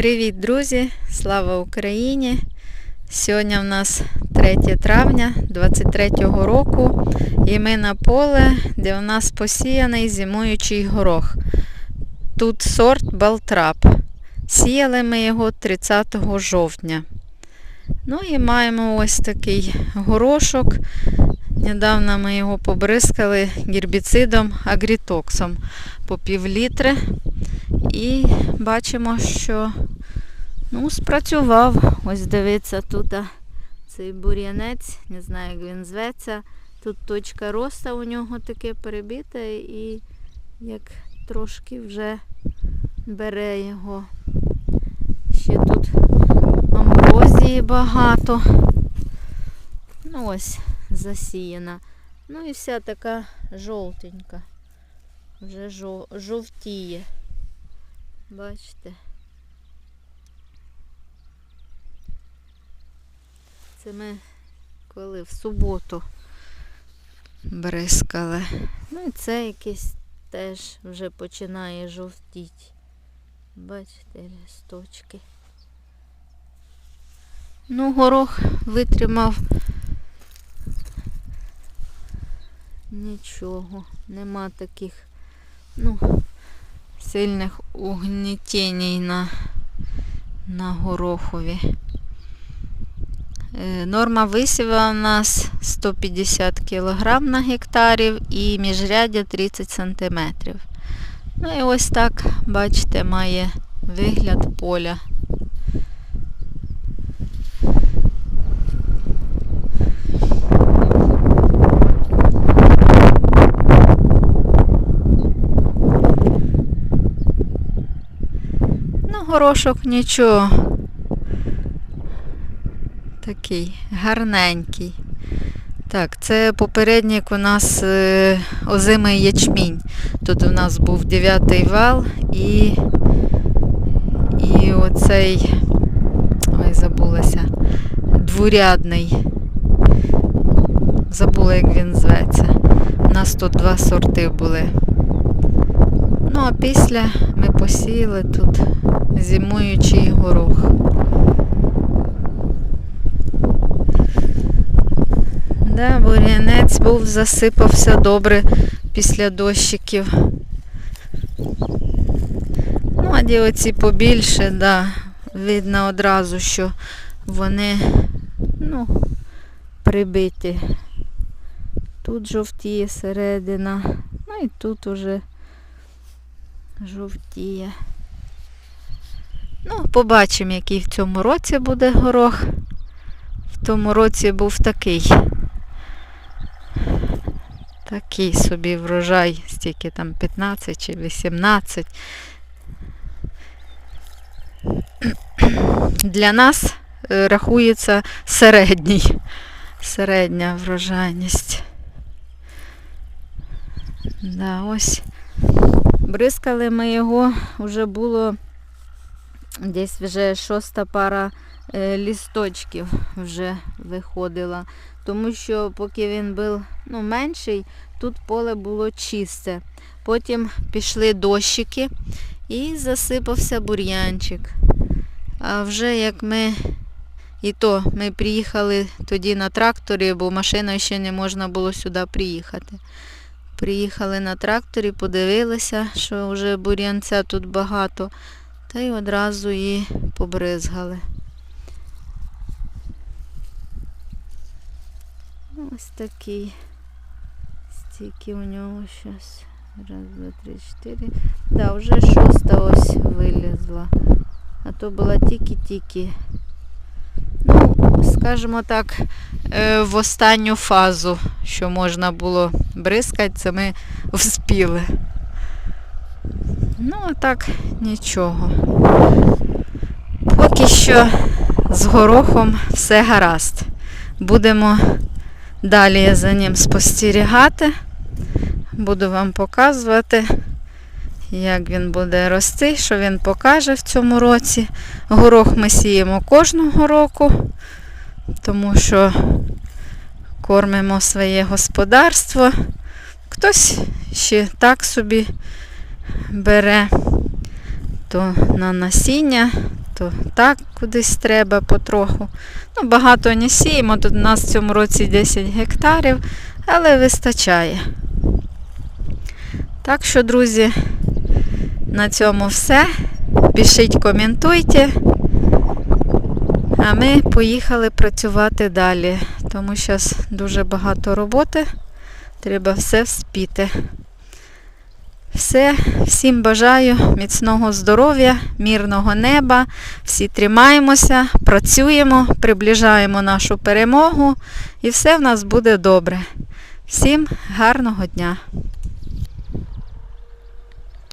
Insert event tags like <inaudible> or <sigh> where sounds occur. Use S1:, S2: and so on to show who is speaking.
S1: Привіт, друзі! Слава Україні! Сьогодні в нас 3 травня 23-го року і ми на поле, де у нас посіяний зимуючий горох. Тут сорт Балтрап. Сіяли ми його 30 жовтня. Ну і маємо ось такий горошок. Недавно ми його побризкали гербіцидом агрітоксом по пів літри. І бачимо, що ну, спрацював. Ось дивіться, тут цей бур'янець, не знаю, як він зветься. Тут точка роста у нього таке перебите і як трошки вже бере його. Ще тут амброзії багато. Ну ось засіяна. Ну і вся така жовтенька. Вже жов... жовтіє. Бачите? Це ми коли в суботу бризкали. Ну і це якийсь теж вже починає жовтіти. Бачите, листочки. Ну, горох витримав нічого. Нема таких, ну, сильних угнітінь на, на горохові. Е, Норма висіва у нас 150 кг на гектарів і міжряддя 30 см. Ну і ось так, бачите, має вигляд поля. Ну, горошок нічого. Такий гарненький. Так, це попередник у нас е, озимий ячмінь. Тут у нас був дев'ятий вал і, і оцей, ой, забулася, дворядний. Забула, як він зветься. У нас тут два сорти були. Ну, а після ми посіяли тут зимуючий горох. Да, бур'янець був, засипався добре після дощиків. Ну, а ді оці побільше, да, видно одразу, що вони ну, прибиті. Тут жовтіє середина, ну і тут уже жовтіє. Ну, побачимо, який в цьому році буде горох. В тому році був такий. Такий собі врожай, стільки там 15 чи 18. <clears throat> Для нас е, рахується середній, середня врожайність. Да, ось. Бризкали ми його, вже було десь вже шоста пара е, лісточків вже виходила. Тому що поки він був ну, менший, тут поле було чисте. Потім пішли дощики і засипався бур'янчик. А вже як ми і то ми приїхали тоді на тракторі, бо машиною ще не можна було сюди приїхати. Приїхали на тракторі, подивилися, що вже бур'янця тут багато, та й одразу і побризгали. Ось такий. Стільки у нього зараз. Раз, два, три, чотири. Да, вже шоста ось вилізла. А то була тільки-тільки. Ну, скажімо так, е, в останню фазу, що можна було бризкати, це ми вспіли. Ну, а так нічого. Поки що з горохом все гаразд. Будемо далі за ним спостерігати. Буду вам показувати, як він буде рости, що він покаже в цьому році. Горох ми сіємо кожного року, тому що кормимо своє господарство. Хтось ще так собі бере то на насіння, то так кудись треба потроху. Ну, багато не сіємо, тут у нас в цьому році 10 гектарів, але вистачає. Так що, друзі, на цьому все. Пишіть, коментуйте. А ми поїхали працювати далі, тому зараз дуже багато роботи. Треба все вспіти. Все, всім бажаю міцного здоров'я, мирного неба. Всі тримаємося, працюємо, приближаємо нашу перемогу і все в нас буде добре. Всім гарного дня!